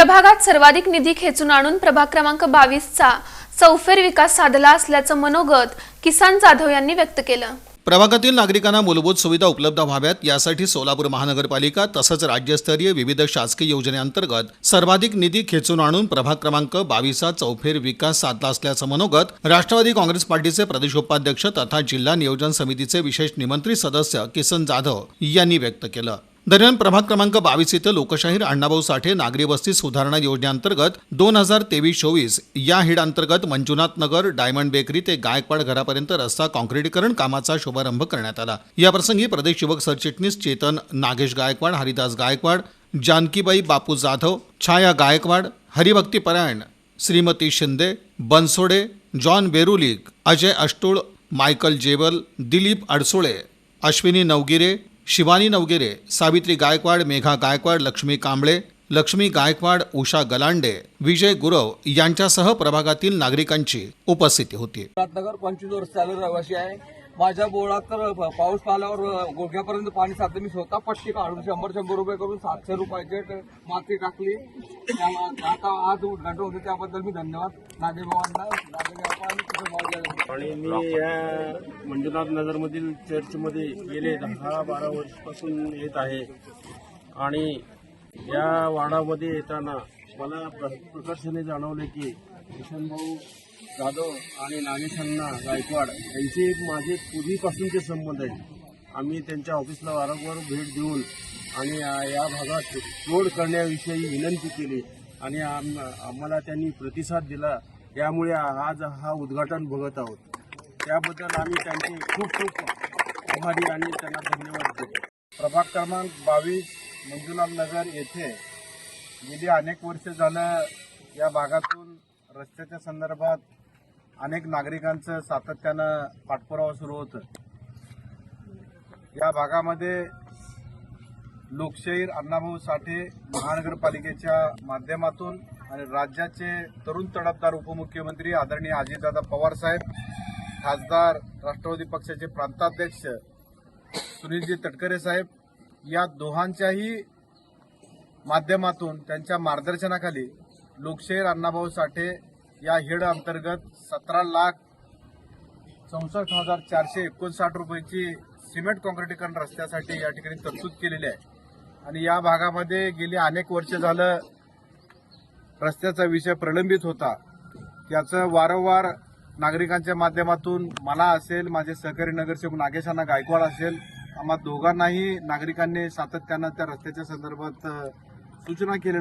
प्रभागात सर्वाधिक निधी खेचून आणून प्रभाग क्रमांक बावीसचा चौफेर विकास साधला असल्याचं मनोगत किसान जाधव यांनी व्यक्त केलं. प्रभागातील नागरिकांना मूलभूत सुविधा उपलब्ध व्हाव्यात यासाठी सोलापूर महानगरपालिका तसंच राज्यस्तरीय विविध शासकीय योजनेअंतर्गत सर्वाधिक निधी खेचून आणून प्रभाग क्रमांक बावीसचा चौफेर विकास साधला असल्याचं मनोगत राष्ट्रवादी काँग्रेस पार्टीचे प्रदेशोपाध्यक्ष तथा जिल्हा नियोजन समितीचे विशेष निमंत्रित सदस्य किसन जाधव यांनी व्यक्त केलं. दरम्यान प्रभाग क्रमांक बावीस इथं लोकशाहीर अण्णाभाऊ साठे नागरी वस्ती सुधारणा योजनेअंतर्गत दोन हजार तेवीस चोवीस या हिड अंतर्गत मंजुनाथ नगर डायमंड बेकरी ते गायकवाड घरापर्यंत रस्ता काँक्रीटीकरण कामाचा शुभारंभ करण्यात आला. याप्रसंगी प्रदेश युवक सरचिटणीस चेतन नागेश गायकवाड हरिदास गायकवाड जानकीबाई बापू जाधव छाया गायकवाड हरिभक्ती परायण श्रीमती शिंदे बनसोडे जॉन बेरुलिक अजय अष्टूळ मायकल जेवल दिलीप अडसुळे अश्विनी नवगिरे शिवानी नवगिरे सावित्री गायकवाड मेघा गायकवाड लक्ष्मी कांबळे लक्ष्मी गायकवाड उषा गलांडे विजय गुरव यांच्यासह प्रभागातील नागरिकांची उपस्थिती होती. नगर पंचवीस वर्ष चालू रहिवासी आहे. माझ्या बोळात तर पाऊस पाल्यावर गोठ्यापर्यंत पाणी साचलं. मी स्वतः पट्टी काढून शंभर शंभर रुपये करून सातशे रुपयाचे माती टाकली. त्या- आता आज उद्घाटन होते त्याबद्दल मी धन्यवाद. नागेबाबांना आणि मी या मंजुनाथ नगरमधील चर्चमध्ये गेले दहा बारा वर्षपासून येत आहे. आणि या वाडामध्ये येताना मला प्र- प्रकर्षाने जाणवले की किशनभाऊ जाधव आणि नागेशांना गायकवाड यांचे एक माझे पूर्वीपासूनचे संबंध आहेत. आम्ही त्यांच्या ऑफिसला वारंवार भेट देऊन आणि या- भागात तोड करण्याविषयी विनंती केली आणि आम- आम्हाला त्यांनी प्रतिसाद दिला. त्यामुळे आज हा उद्घाटन बघत आहोत. त्याबद्दल आम्ही त्यांचे खूप खूप आभारी आणि त्यांना धन्यवाद देतो. प्रभाग क्रमांक बावीस मंजुनाथ नगर येथे गेली अनेक वर्ष झालं या भागातून रस्त्याच्या संदर्भात अनेक नागरिकांचं सातत्यानं पाठपुरावा सुरू होतं या भागामध्ये लोकशाहीर अण्णाभाऊ साठे महानगरपालिकेच्या माध्यमातून आणि राज्याचे तरुण तडफदार उपमुख्यमंत्री आदरणीय अजितदादा पवार साहेब खासदार राष्ट्रवादी पक्षाचे प्रांताध्यक्ष सुनीलजी तटकरे साहेब या दोहांच्याही माध्यमातून त्यांच्या मार्गदर्शनाखाली लोकशाहीर अण्णाभाऊ साठे या हेड अंतर्गत सतरा लाख चौसष्ट हजार चारशे एकोणसाठ रुपयाची सिमेंट काँक्रिटीकरण रस्त्यासाठी या ठिकाणी तरतूद केलेली आहे. आणि या भागामध्ये गेली अनेक वर्ष झालं रस्त्याचा विषय प्रलंबित होता. त्याचं वारंवार नागरिकांच्या माध्यमातून मला असेल माझे सहकारी नगरसेवक नागेशांना गायकवाड असेल आम्हा दोघांनाही नागरिकांनी सातत्यानं त्या रस्त्याच्या संदर्भात सूचना केलेल्या